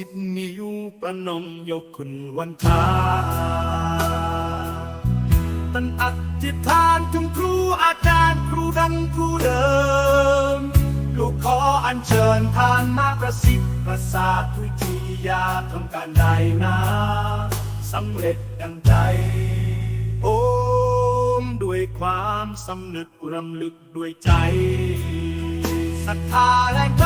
สิบนิ้วประนมยกคุณวันทาตั้งอธิษฐานถึงครูอาจารย์ครูดังครูเดิม ลูกขออัญเชิญทานมาประสิทธิ์ประสาทวิทยาทำการใดนะสำเร็จดังใจ โอมด้วยความสำนึกรำลึกด้วยใจศรัทธาแรงกล้า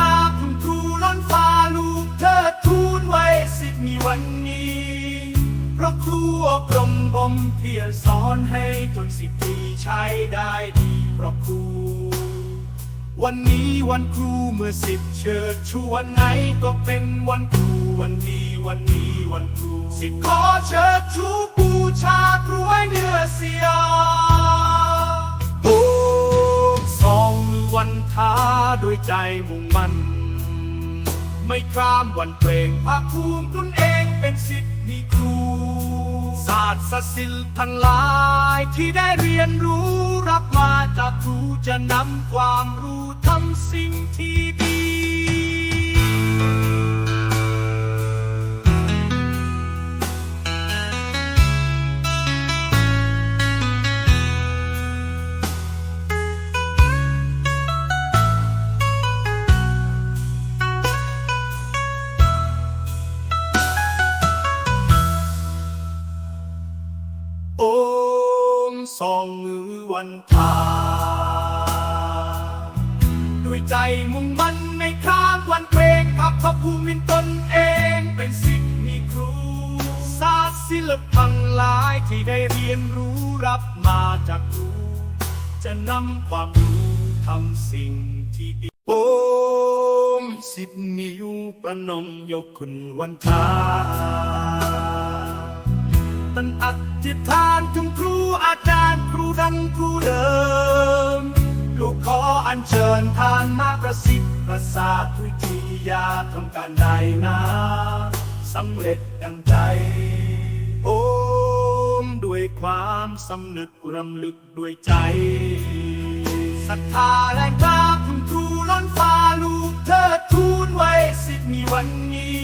วันนี้เพราะครูอบรมบ่มเพียรสอนให้จนสิบปีใช้ได้ดีเพราะครู วันนี้วันครูเมื่อสิบเชิดชูวันไหนก็เป็นวันครู วันนี้วันนี้วันครู สิบขอเชิดชูบูชาครูไว้เหนือเสียโอ้สองมือวันท้าด้วยใจมุ่งมั่นไม่ข้ามวันเกรงภาคภูมิตนเอง เป็นสิทธิ์มีครู ศาสตร์ศิลป์ทั้งหลายที่ได้เรียนรู้รับมาจากครูจะนำความรู้ทำสิ่งที่ สองมือวันทาด้วยใจมุ่งมั่นในข้ามวันเพลงขับพระภูมินตนเองเป็นสิทธิ์มีครูศาสตร์ศิลปังหลายที่ได้เรียนรู้รับมาจากครู จะนำความรู้ทำสิ่งที่ดีโอมสิบนิ้วประนมยกคุณวันทาตั้งอธิษฐานถึง อาจารย์ครูดังครูเดิม ลูกขออัญเชิญทานมาประสิทธิ์ประสาทวิทยาทำการใดนะสำเร็จดังใจ โอมด้วยความสำนึกรำลึกด้วยใจศรัทธาแรงกล้าคุณครูล้นฟ้าลูกเธอทูลไว้สิทธิ์มีวันนี้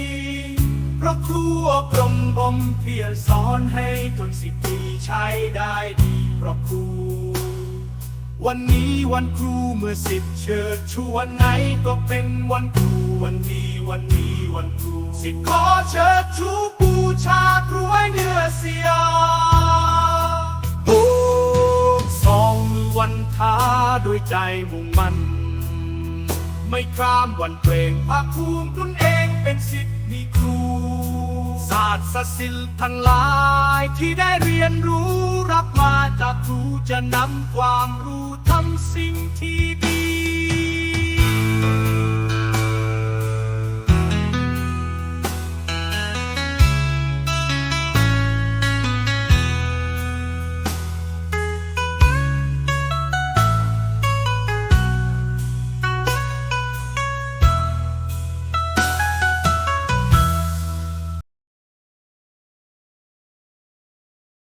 เพราะครูอบรมบ่มเพียรสอนให้จนสิบปี ใช้ได้ดีเพราะครู วันนี้วันครูเมื่อสิบเชิดชูวันไหนก็เป็นวันครูวันนี้วันนี้วันครู สิบขอเชิดชูบูชาครูไว้เหนือเสียโอ้สองวันท้าด้วยใจมุ่งมั่นไม่ข้ามวันเกรงภาคภูมิตนเองเป็นสิทธิ์มีครู ศาสตร์ศิลป์ทั้งหลายที่ได้เรียนรู้รับมาจากครูจะนำความรู้ทำสิ่งที่